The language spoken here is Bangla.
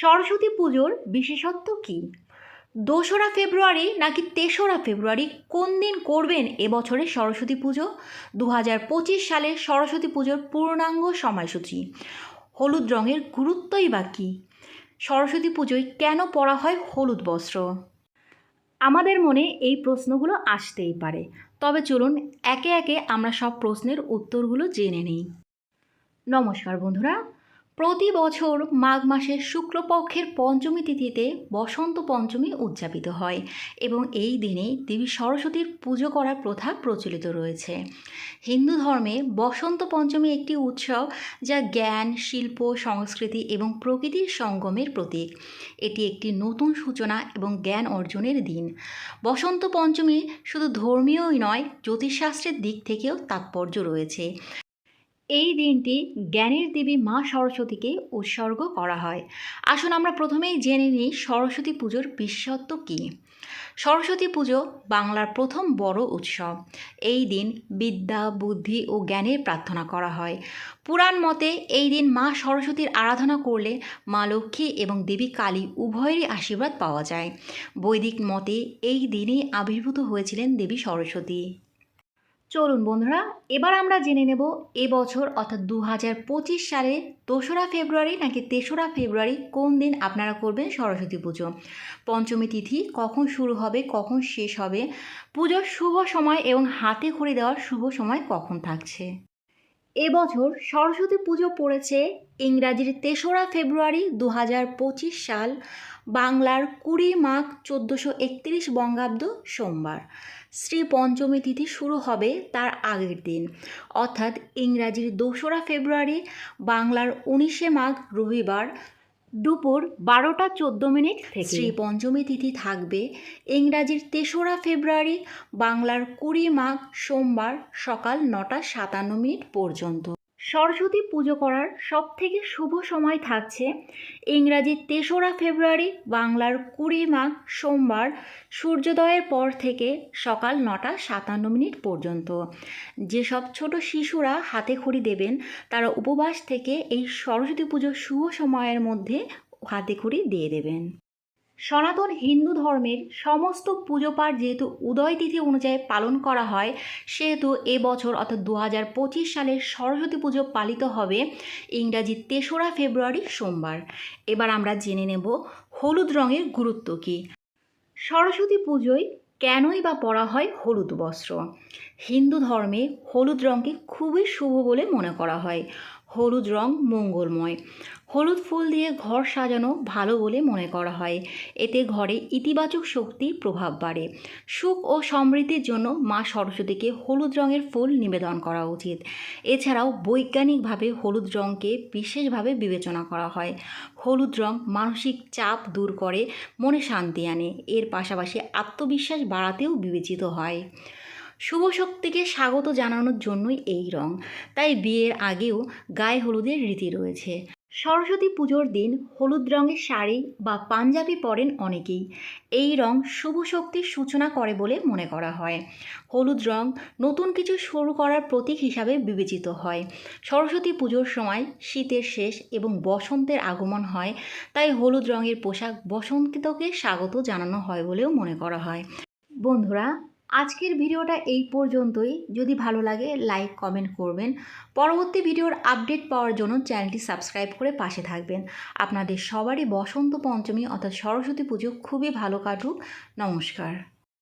সরস্বতী পুজোর বিশেষত্ব কী? দোসরা ফেব্রুয়ারি নাকি তেসরা ফেব্রুয়ারি কোন দিন করবেন এবছরের সরস্বতী পুজো? দু হাজার পঁচিশ সালের সরস্বতী পুজোর পূর্ণাঙ্গ সময়সূচি। হলুদ রঙের গুরুত্বই বা কী? সরস্বতী পুজোয় কেন পরা হয় হলুদ বস্ত্র? আমাদের মনে এই প্রশ্নগুলো আসতেই পারে। তবে চলুন একে একে আমরা সব প্রশ্নের উত্তরগুলো জেনে নিই। নমস্কার বন্ধুরা প্রতি বছর মাঘ মাসের শুক্লপক্ষের পঞ্চমী তিথিতে বসন্ত পঞ্চমী উদযাপিত হয় এবং এই দিনে দেবী সরস্বতীর পুজো করার প্রথা প্রচলিত রয়েছে। হিন্দু ধর্মে বসন্ত পঞ্চমী একটি উৎসব যা জ্ঞান, শিল্প, সংস্কৃতি এবং প্রকৃতির সঙ্গমের প্রতীক। এটি একটি নতুন সূচনা এবং জ্ঞান অর্জনের দিন। বসন্ত পঞ্চমী শুধু ধর্মীয়ই নয়, জ্যোতিষশাস্ত্রের দিক থেকেও তাৎপর্য রয়েছে। এই দিনটি জ্ঞানের দেবী মা সরস্বতীকে উৎসর্গ করা হয়। আসুন আমরা প্রথমেই জেনে নিই সরস্বতী পুজোর বিশেষত্ব কী। সরস্বতী পুজো বাংলার প্রথম বড় উৎসব। এই দিন বিদ্যা, বুদ্ধি ও জ্ঞানের প্রার্থনা করা হয়। পুরাণ মতে এই দিন মা সরস্বতীর আরাধনা করলে মা লক্ষ্মী এবং দেবী কালী উভয়েরই আশীর্বাদ পাওয়া যায়। বৈদিক মতে এই দিনেই আবির্ভূত হয়েছিলেন দেবী সরস্বতী। চলুন বন্ধুরা, এবার আমরা জেনে নেব এবছর অর্থাৎ দু হাজার পঁচিশ সালে দোসরা ফেব্রুয়ারি নাকি তেসরা ফেব্রুয়ারি কোন দিন আপনারা করবেন সরস্বতী পুজো? পঞ্চমী তিথি কখন শুরু হবে, কখন শেষ হবে, পুজোর শুভ সময় এবং হাতে খড়ি দেওয়ার শুভ সময় কখন থাকছে? এবছর সরস্বতী পুজো পড়েছে ইংরাজির তেসরা ফেব্রুয়ারি দু হাজার পঁচিশ সাল বাংলার কুড়ি মাঘ চোদ্দোশো একত্রিশ বঙ্গাব্দ সোমবার। শ্রী পঞ্চমী তিথি শুরু হবে তার আগের দিন। অর্থাৎ ইংরাজির দোসরা ফেব্রুয়ারি, বাংলার উনিশে মাঘ রবিবার দুপুর বারোটা চোদ্দ মিনিট থেকে। শ্রী পঞ্চমী তিথি থাকবে ইংরাজির তেসরা ফেব্রুয়ারি, বাংলার কুড়ি মাঘ সোমবার সকাল নটা সাতান্ন মিনিট পর্যন্ত। সরস্বতী পুজো করার সবথেকে শুভ সময় থাকছে ইংরাজি তেসরা ফেব্রুয়ারি, বাংলার কুড়ি মাঘ সোমবার, সূর্যোদয়ের পর থেকে সকাল নটা সাতান্ন মিনিট পর্যন্ত। যেসব ছোট শিশুরা হাতে খড়ি দেবেন, তারা উপবাস থেকে এই সরস্বতী পুজোর শুভ সময়ের মধ্যে হাতে খড়ি দিয়ে দেবেন। সনাতন হিন্দু ধর্মের সমস্ত পুজো পাঠ যেহেতু উদয় তিথি অনুযায়ী পালন করা হয়, সেহেতু এবছর অর্থাৎ দু হাজার পঁচিশ সালের সরস্বতী পুজো পালিত হবে ইংরাজি তেসরা ফেব্রুয়ারি সোমবার। এবার আমরা জেনে নেব হলুদ রঙের গুরুত্ব কী। সরস্বতী পুজোয় কেনই বা পরা হয় হলুদ বস্ত্র? হিন্দু ধর্মে হলুদ রঙকে খুবই শুভ বলে মনে করা হয়। হলুদ রং মঙ্গলময়। হলুদ ফুল দিয়ে ঘর সাজানো ভালো বলে মনে করা হয়। এতে ঘরে ইতিবাচক শক্তির প্রভাব বাড়ে। সুখ ও সমৃদ্ধির জন্য মা সরস্বতীকে হলুদ রঙের ফুল নিবেদন করা উচিত। এছাড়াও বৈজ্ঞানিকভাবে হলুদ রঙকে বিশেষভাবে বিবেচনা করা হয়। হলুদ রং মানসিক চাপ দূর করে, মনে শান্তি আনে। এর পাশাপাশি আত্মবিশ্বাস বাড়াতেও বিবেচিত হয়। শুভ শক্তিকে স্বাগত জানানোর জন্যই এই রং। তাই বিয়ের আগেও গায়ে হলুদের রীতি রয়েছে। সরস্বতী পুজোর দিন হলুদ রঙের শাড়ি বা পাঞ্জাবি পরেন অনেকেই। এই রং শুভ শক্তির সূচনা করে বলে মনে করা হয়। হলুদ রং নতুন কিছু শুরু করার প্রতীক হিসাবে বিবেচিত হয়। সরস্বতী পুজোর সময় শীতের শেষ এবং বসন্তের আগমন হয়, তাই হলুদ রঙের পোশাক বসন্তকে স্বাগত জানানো হয় বলেও মনে করা হয়। বন্ধুরা আজকের ভিডিওটা এই পর্যন্তই। যদি ভালো লাগে লাইক কমেন্ট করবেন। পরবর্তী ভিডিওর আপডেট পাওয়ার জন্য চ্যানেলটি সাবস্ক্রাইব করে পাশে থাকবেন। আপনাদের সবারই বসন্ত পঞ্চমী অর্থাৎ সরস্বতী পুজো খুবই ভালো কাটুক। নমস্কার।